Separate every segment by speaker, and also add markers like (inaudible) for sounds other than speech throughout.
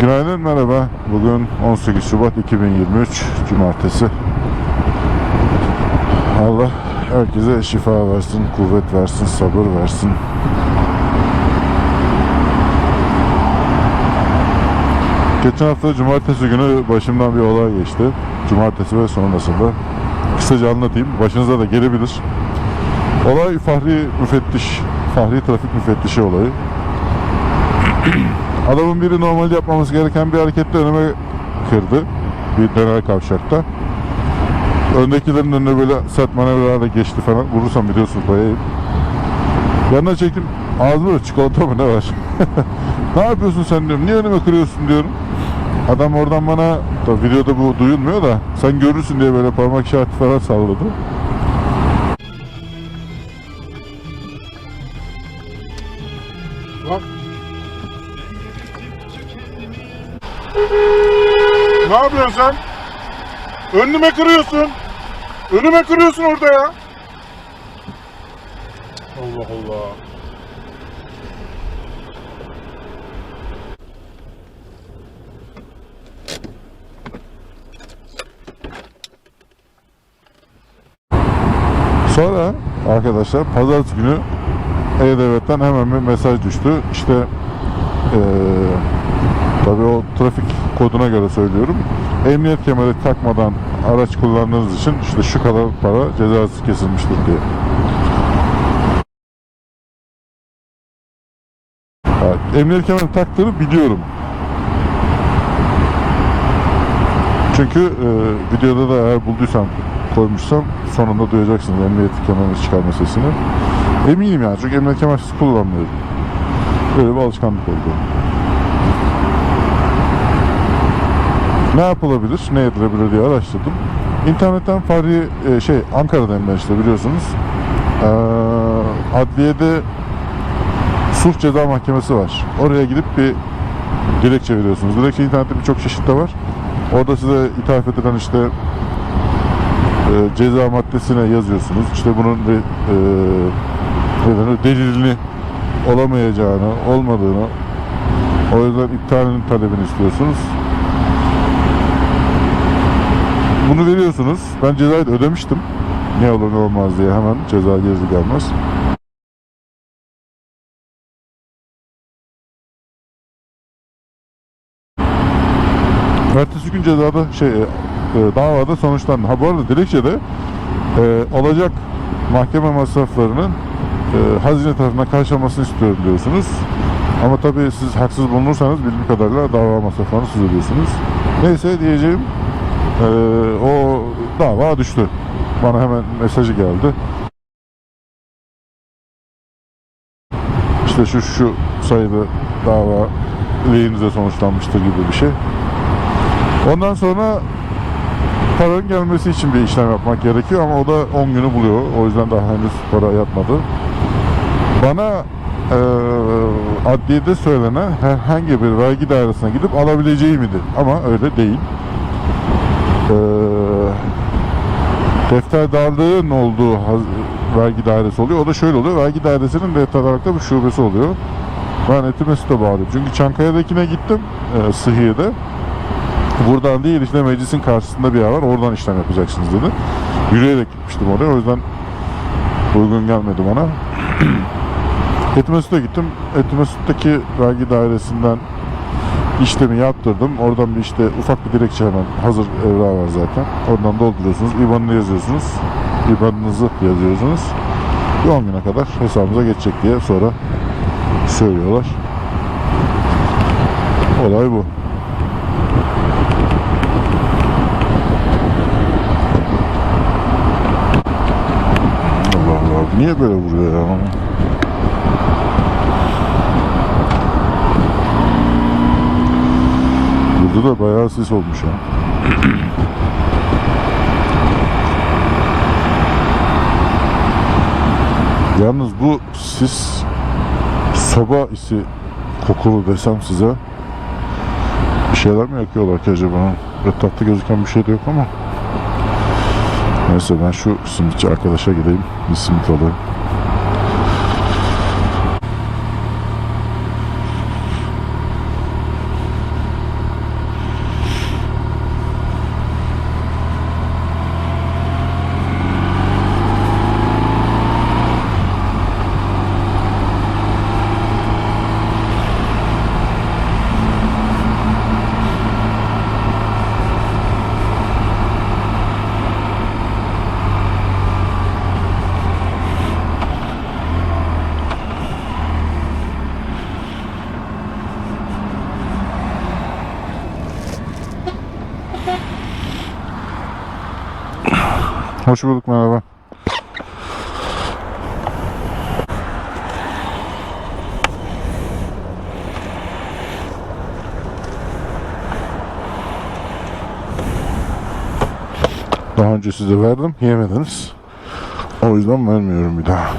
Speaker 1: Günaydın merhaba. Bugün 18 Şubat 2023 Cumartesi. Allah herkese şifa versin, kuvvet versin, sabır versin. Geçen hafta cumartesi günü başımdan bir olay geçti. Cumartesi ve sonrasında. Kısaca anlatayım. Başınıza da gelebilir. Olay Fahri Müfettiş, Fahri Trafik Müfettişi olayı. Adamın biri normalde yapmaması gereken bir hareketle önüme kırdı. Bir döner kavşakta. Öndekilerin önüne böyle sert manevralarla geçti falan. Vurursam biliyorsun koyayım. Yanına çektim. Ağzımda çikolata mı ne var? (laughs) ne yapıyorsun sen diyorum. Niye önüme kırıyorsun diyorum. Adam oradan bana tabii videoda bu duyulmuyor da sen görürsün diye böyle parmak işareti falan salladı.
Speaker 2: Yapıyorsun sen? Önüme kırıyorsun. Önüme kırıyorsun orada ya. Allah Allah.
Speaker 1: Sonra arkadaşlar pazartesi günü E-Devlet'ten hemen bir mesaj düştü. İşte eee tabii o trafik koduna göre söylüyorum. Emniyet kemeri takmadan araç kullandığınız için işte şu kadar para cezası kesilmiştir diye. Yani emniyet kemeri taktığını biliyorum. Çünkü e, videoda da eğer bulduysam koymuşsam sonunda duyacaksınız emniyet kemerini çıkarma sesini. Eminim yani çünkü emniyet kemersiz kullanmıyorum. Böyle bir alışkanlık oldu. Ne yapılabilir, ne edilebilir diye araştırdım. İnternetten Fahri e, şey Ankara'dayım ben işte biliyorsunuz. Ee, adliyede Sulh Ceza Mahkemesi var. Oraya gidip bir dilekçe veriyorsunuz. Dilekçe internette birçok çeşitte var. Orada size ithaf edilen işte e, ceza maddesine yazıyorsunuz. İşte bunun e, delilini olamayacağını, olmadığını o yüzden iptalinin talebini istiyorsunuz. Bunu veriyorsunuz. Ben cezayı ödemiştim. Ne olur ne olmaz diye hemen ceza gelir gelmez. Ertesi gün cezada şey e, e, davada sonuçlandı. Ha bu arada dilekçede e, olacak mahkeme masraflarının e, hazine tarafından karşılanmasını istiyorum diyorsunuz. Ama tabii siz haksız bulunursanız bildiğim kadarıyla dava masraflarını siz ödüyorsunuz. Neyse diyeceğim e, o dava düştü. Bana hemen mesajı geldi. İşte şu şu sayıda dava lehinize sonuçlanmıştır gibi bir şey. Ondan sonra paranın gelmesi için bir işlem yapmak gerekiyor ama o da 10 günü buluyor. O yüzden daha henüz para yatmadı. Bana eee adliyede söylenen herhangi bir vergi dairesine gidip alabileceğimdi. Ama öyle değil. Eee defter darlığın olduğu vergi dairesi oluyor. O da şöyle oluyor. Vergi dairesinin defter darlıkta bir şubesi oluyor. Ben Etimesut'a bağlıyım. Çünkü Çankaya'dakine gittim. E, Sıhiye'de. Buradan değil işte meclisin karşısında bir yer var. Oradan işlem yapacaksınız dedi. Yürüyerek gitmiştim oraya. O yüzden uygun gelmedi bana. (clears throat) Etimesut'a gittim. Etimesut'taki vergi dairesinden işlemi yaptırdım. Oradan bir işte ufak bir dilekçe hemen hazır evrağı var zaten. Oradan dolduruyorsunuz. IBAN'ını yazıyorsunuz. IBAN'ınızı yazıyorsunuz. Bir 10 güne kadar hesabınıza geçecek diye sonra söylüyorlar. Olay bu. Allah Allah. Niye böyle vuruyor ya? Burada da bayağı sis olmuş ya. (clears throat) Yalnız bu sis soba isi kokulu desem size bir şeyler mi yakıyorlar ki acaba? Etrafta gözüken bir şey de yok ama neyse ben şu simitçi arkadaşa gideyim bir simit alayım. Hoş bulduk merhaba. Daha önce size verdim, yemediniz. O yüzden vermiyorum bir daha.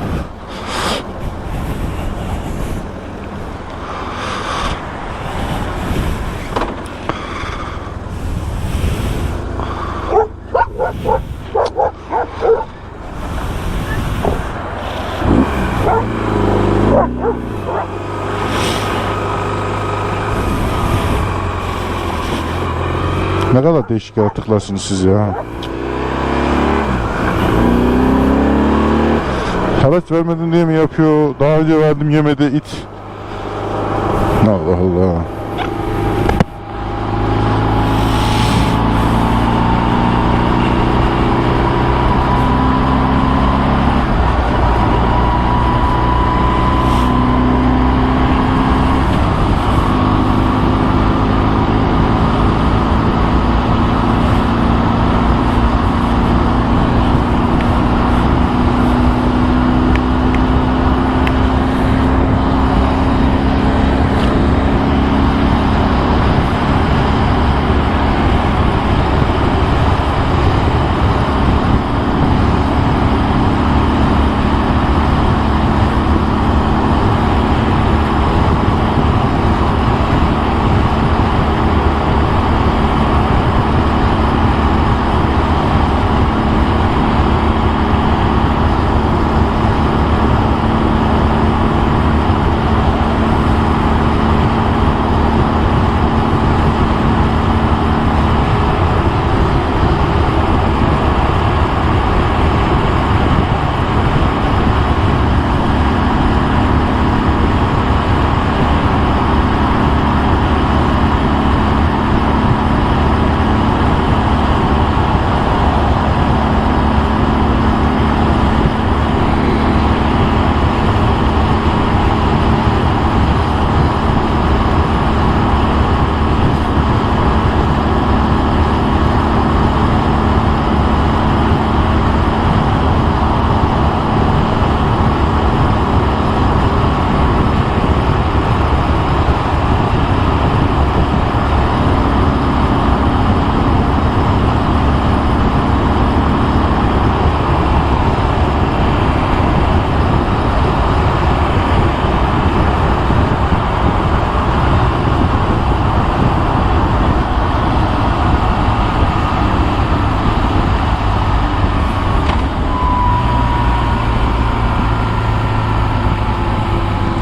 Speaker 1: Ne kadar değişik yaratıklarsınız siz ya. Haraç vermedin diye mi yapıyor? Daha önce verdim yemedi it. Allah Allah.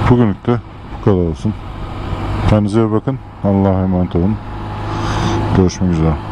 Speaker 1: Bugünlük de bu kadar olsun. Kendinize iyi bakın. Allah'a emanet olun. Görüşmek üzere.